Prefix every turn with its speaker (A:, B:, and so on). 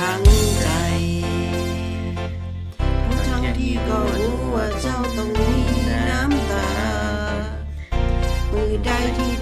A: ทั้งใจทั้งที่ก็รู้ว่าเจ้าต้องมีน้ำตาเมื่อใดที่